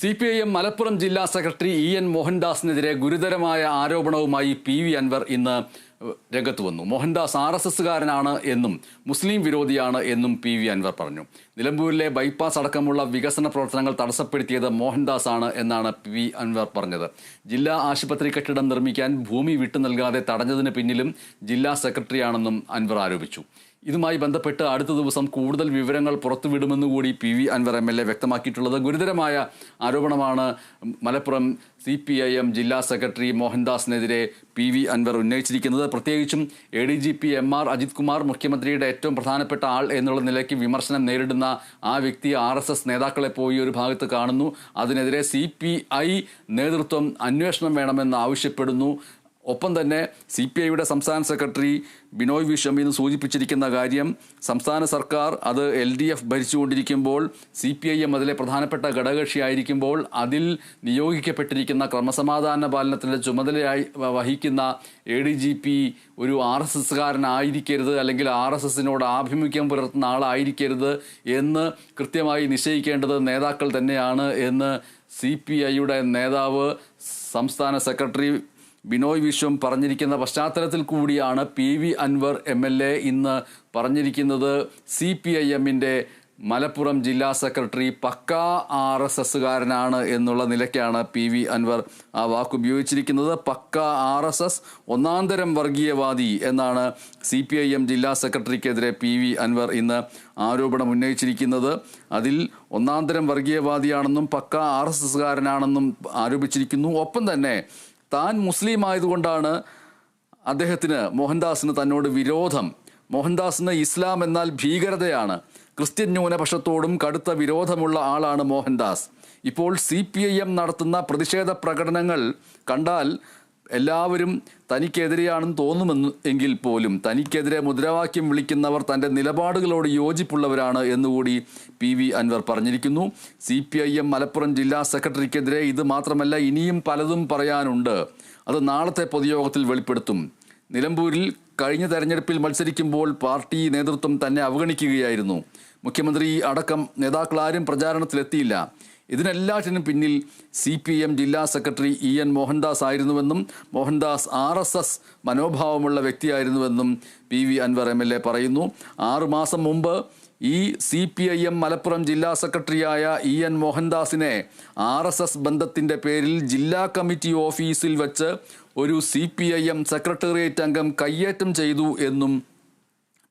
C P I M Malappuram ജില്ലാ secretary E N മോഹൻദാസിനെതിരെ ഗുരുതരമായ ആരോപണവുമായി പി വി അൻവർ ഇന്ന് രംഗത്ത് വന്നു. മോഹൻദാസ് ആർ എസ് എസ്സുകാരനാണ് എന്നും മുസ്ലിം വിരോധിയാണ് എന്നും പി വി അൻവർ പറഞ്ഞു. നിലമ്പൂരിലെ ബൈപ്പാസ് അടക്കമുള്ള വികസന പ്രവർത്തനങ്ങൾ തടസ്സപ്പെടുത്തിയത് മോഹൻദാസ് ആണ് എന്നാണ് പി വി അൻവർ പറഞ്ഞത്. ജില്ലാ ആശുപത്രി കെട്ടിടം നിർമ്മിക്കാൻ ഭൂമി വിട്ടു നൽകാതെ തടഞ്ഞതിന് പിന്നിലും ജില്ലാ സെക്രട്ടറിയാണെന്നും അൻവർ ആരോപിച്ചു. ഇതുമായി ബന്ധപ്പെട്ട് അടുത്ത ദിവസം കൂടുതൽ വിവരങ്ങൾ പുറത്തുവിടുമെന്നുകൂടി P V Anvar M L A വ്യക്തമാക്കിയിട്ടുള്ളത്. ഗുരുതരമായ ആരോപണമാണ് Malappuram C P I M ജില്ലാ സെക്രട്ടറി മോഹൻദാസിനെതിരെ പി വി അൻവർ ഉന്നയിച്ചിരിക്കുന്നത്. പ്രത്യേകിച്ചും A D G P M R Ajith Kumar മുഖ്യമന്ത്രിയുടെ ഏറ്റവും പ്രധാനപ്പെട്ട ആൾ എന്നുള്ള നിലയ്ക്ക് വിമർശനം നേരിടുന്ന ആ വ്യക്തി ആർ എസ് എസ് നേതാക്കളെ പോയി ഒരു ഭാഗത്ത് കാണുന്നു. അതിനെതിരെ സി പി ഐ നേതൃത്വം അന്വേഷണം വേണമെന്ന് ആവശ്യപ്പെടുന്നു. ഒപ്പം തന്നെ സി പി ഐയുടെ സംസ്ഥാന സെക്രട്ടറി ബിനോയ് വിശ്വം ഇന്ന് സൂചിപ്പിച്ചിരിക്കുന്ന കാര്യം സംസ്ഥാന സർക്കാർ അത് എൽ ഡി എഫ് ഭരിച്ചുകൊണ്ടിരിക്കുമ്പോൾ സി പി ഐ എം അതിലെ പ്രധാനപ്പെട്ട ഘടകകക്ഷിയായിരിക്കുമ്പോൾ അതിൽ നിയോഗിക്കപ്പെട്ടിരിക്കുന്ന ക്രമസമാധാന പാലനത്തിന്റെ ചുമതലയായി വഹിക്കുന്ന എ ഡി ജി പി ഒരു ആർ എസ് എസ്സുകാരനായിരിക്കരുത് അല്ലെങ്കിൽ ആർ എസ് എസിനോട് ആഭിമുഖ്യം പുലർത്തുന്ന ആളായിരിക്കരുത് എന്ന് കൃത്യമായി നിശ്ചയിക്കേണ്ടത് നേതാക്കൾ തന്നെയാണ് എന്ന് സി പി ഐയുടെ നേതാവ് സംസ്ഥാന സെക്രട്ടറി ബിനോയ് വിശ്വം പറഞ്ഞിരിക്കുന്ന പശ്ചാത്തലത്തിൽ കൂടിയാണ് P V Anvar M L A ഇന്ന് പറഞ്ഞിരിക്കുന്നത് സി പി ഐ എമ്മിന്റെ മലപ്പുറം ജില്ലാ സെക്രട്ടറി പക്കാ ആർ എസ് എസ്സുകാരനാണ് എന്നുള്ള നിലയ്ക്കാണ് പി വി അൻവർ ആ വാക്ക് ഉപയോഗിച്ചിരിക്കുന്നത് പക്ക ആർ എസ് എസ് ഒന്നാന്തരം വർഗീയവാദി എന്നാണ് സി പി ഐ എം ജില്ലാ സെക്രട്ടറിക്കെതിരെ പി വി അൻവർ ഇന്ന് ആരോപണം ഉന്നയിച്ചിരിക്കുന്നത്. അതിൽ ഒന്നാന്തരം വർഗീയവാദിയാണെന്നും പക്ക ആർ എസ് എസ്സുകാരനാണെന്നും ആരോപിച്ചിരിക്കുന്നു. ഒപ്പം തന്നെ താൻ മുസ്ലിം ആയതുകൊണ്ടാണ് അദ്ദേഹത്തിന് മോഹൻദാസിന് തന്നോട് വിരോധം. മോഹൻദാസിന് ഇസ്ലാം എന്നാൽ ഭീകരതയാണ്. ക്രിസ്ത്യൻ ന്യൂനപക്ഷത്തോടും കടുത്ത വിരോധമുള്ള ആളാണ് മോഹൻദാസ്. ഇപ്പോൾ സി പി ഐ എം നടത്തുന്ന പ്രതിഷേധ പ്രകടനങ്ങൾ കണ്ടാൽ എല്ലാവരും തനിക്കെതിരെയാണെന്ന് തോന്നുമെന്ന് എങ്കിൽ പോലും തനിക്കെതിരെ മുദ്രാവാക്യം വിളിക്കുന്നവർ തന്റെ നിലപാടുകളോട് യോജിപ്പുള്ളവരാണ് എന്നുകൂടി പി വി അൻവർ പറഞ്ഞിരിക്കുന്നു. C P I M Malappuram ജില്ലാ സെക്രട്ടറിക്കെതിരെ ഇത് മാത്രമല്ല ഇനിയും പലതും പറയാനുണ്ട്. അത് നാളത്തെ പൊതുയോഗത്തിൽ വെളിപ്പെടുത്തും. നിലമ്പൂരിൽ കഴിഞ്ഞ തെരഞ്ഞെടുപ്പിൽ മത്സരിക്കുമ്പോൾ പാർട്ടി നേതൃത്വം തന്നെ അവഗണിക്കുകയായിരുന്നു. മുഖ്യമന്ത്രി അടക്കം നേതാക്കളാരും പ്രചാരണത്തിലെത്തിയില്ല. ഇതിനെല്ലാറ്റിനും പിന്നിൽ സി പി എം ജില്ലാ സെക്രട്ടറി ഇ എൻ മോഹൻദാസ് ആയിരുന്നുവെന്നും മോഹൻദാസ് ആർ എസ് എസ് മനോഭാവമുള്ള വ്യക്തിയായിരുന്നുവെന്നും P V Anvar M L A പറയുന്നു. ആറുമാസം മുമ്പ് ഈ C P I M Malappuram ജില്ലാ സെക്രട്ടറിയായ ഇ എൻ മോഹൻദാസിനെ ആർ എസ് എസ് ബന്ധത്തിന്റെ പേരിൽ ജില്ലാ കമ്മിറ്റി ഓഫീസിൽ വെച്ച് ഒരു C P I M secretariat അംഗം കയ്യേറ്റം ചെയ്തു എന്നും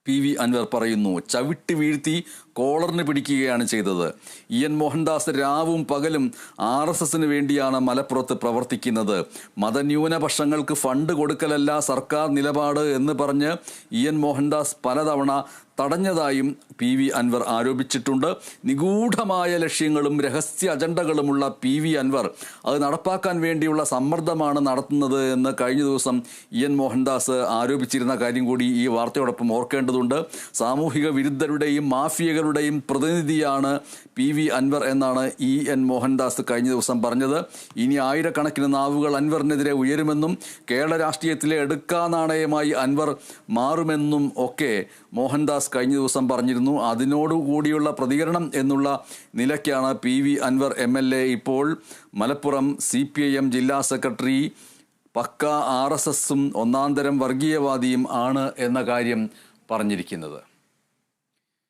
പി വി അൻവർ പറയുന്നു ചവിട്ടി വീഴ്ത്തി കോളറിന് പിടിക്കുകയാണ് ചെയ്തത്. ഇ. എൻ. മോഹൻദാസ് രാവും പകലും ആർ എസ് എസിന് വേണ്ടിയാണ് മലപ്പുറത്ത് പ്രവർത്തിക്കുന്നത്. മതന്യൂനപക്ഷങ്ങൾക്ക് ഫണ്ട് കൊടുക്കലല്ല സർക്കാർ നിലപാട് എന്ന് പറഞ്ഞ് ഇ. എൻ. മോഹൻദാസ് പലതവണ തടഞ്ഞതായും പി വി അൻവർ ആരോപിച്ചിട്ടുണ്ട്. നിഗൂഢമായ ലക്ഷ്യങ്ങളും രഹസ്യ അജണ്ടകളുമുള്ള പി വി അൻവർ അത് നടപ്പാക്കാൻ വേണ്ടിയുള്ള സമ്മർദ്ദമാണ് നടത്തുന്നത് എന്ന് കഴിഞ്ഞ ദിവസം ഇ എൻ മോഹൻദാസ് ആരോപിച്ചിരുന്ന കാര്യം കൂടി ഈ വാർത്തയോടൊപ്പം ഓർക്കേണ്ടതുണ്ട്. സാമൂഹിക വിരുദ്ധരുടെയും മാഫിയകളുടെയും പ്രതിനിധിയാണ് പി വി അൻവർ എന്നാണ് ഇ എൻ മോഹൻദാസ് കഴിഞ്ഞ ദിവസം പറഞ്ഞത്. ഇനി ആയിരക്കണക്കിന് നാവുകൾ അൻവറിനെതിരെ ഉയരുമെന്നും കേരള രാഷ്ട്രീയത്തിലെ എടുക്കാ നാണയമായി അൻവർ മാറുമെന്നും ഒക്കെ മോഹൻദാസ് കഴിഞ്ഞ ദിവസം പറഞ്ഞിരുന്നു അതിനോടുകൂടിയുള്ള പ്രതികരണം എന്നുള്ള നിലയ്ക്കാണ് P V Anvar M L A ഇപ്പോൾ Malappuram C P I M ജില്ലാ സെക്രട്ടറി പക്ക ആർ എസ് എസും ഒന്നാന്തരം വർഗീയവാദിയും ആണ് എന്ന കാര്യം പറഞ്ഞിരിക്കുന്നത്.